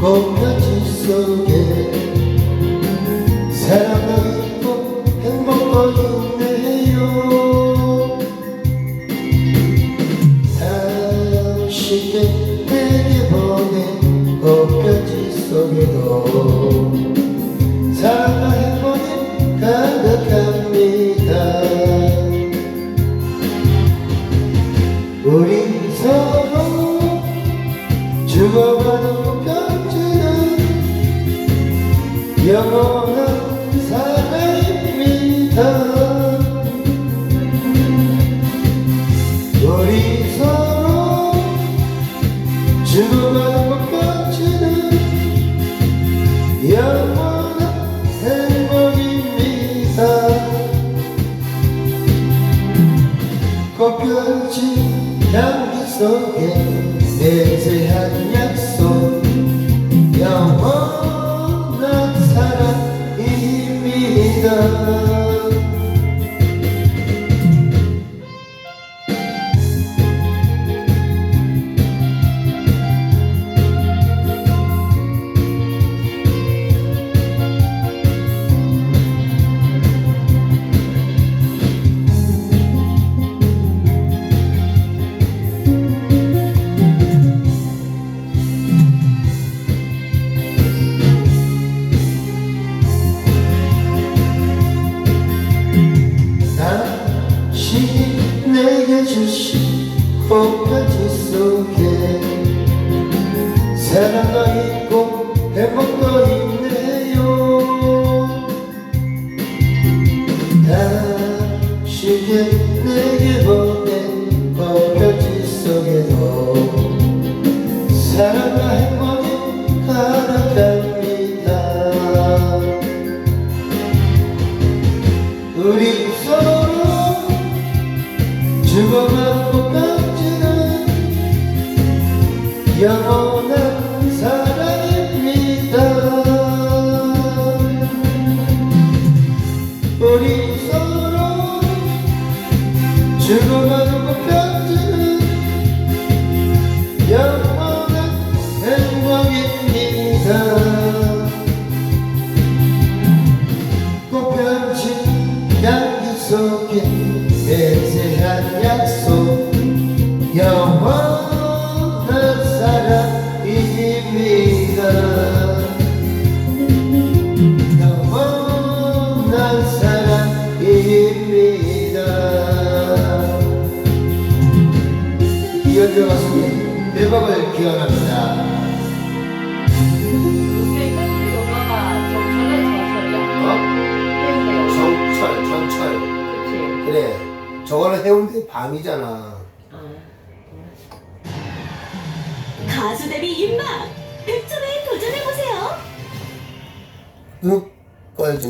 꽃가지 속에 사랑도 있고 행복도 있네요. 당신께 내게 보낸 꽃가지 속에도 사랑과 행복 영원한 사랑입니다. 우리 서로 주고받은 편지는 영원한 행복입니다. 꽃편지 향기 속에 내세한 약속 당신이 내게 주신 꽃가지 속에 사랑도 있고 행복도 있네요. 당신이 내게 보낸 꽃가지 속에도 사랑과 행복 주 이현주 가수님 대박을 기원합니다. 어? 전철 저거는 해운대 밤이잖아 가수 데뷔 임마 100점에 도전해보세요 응? 꺼야지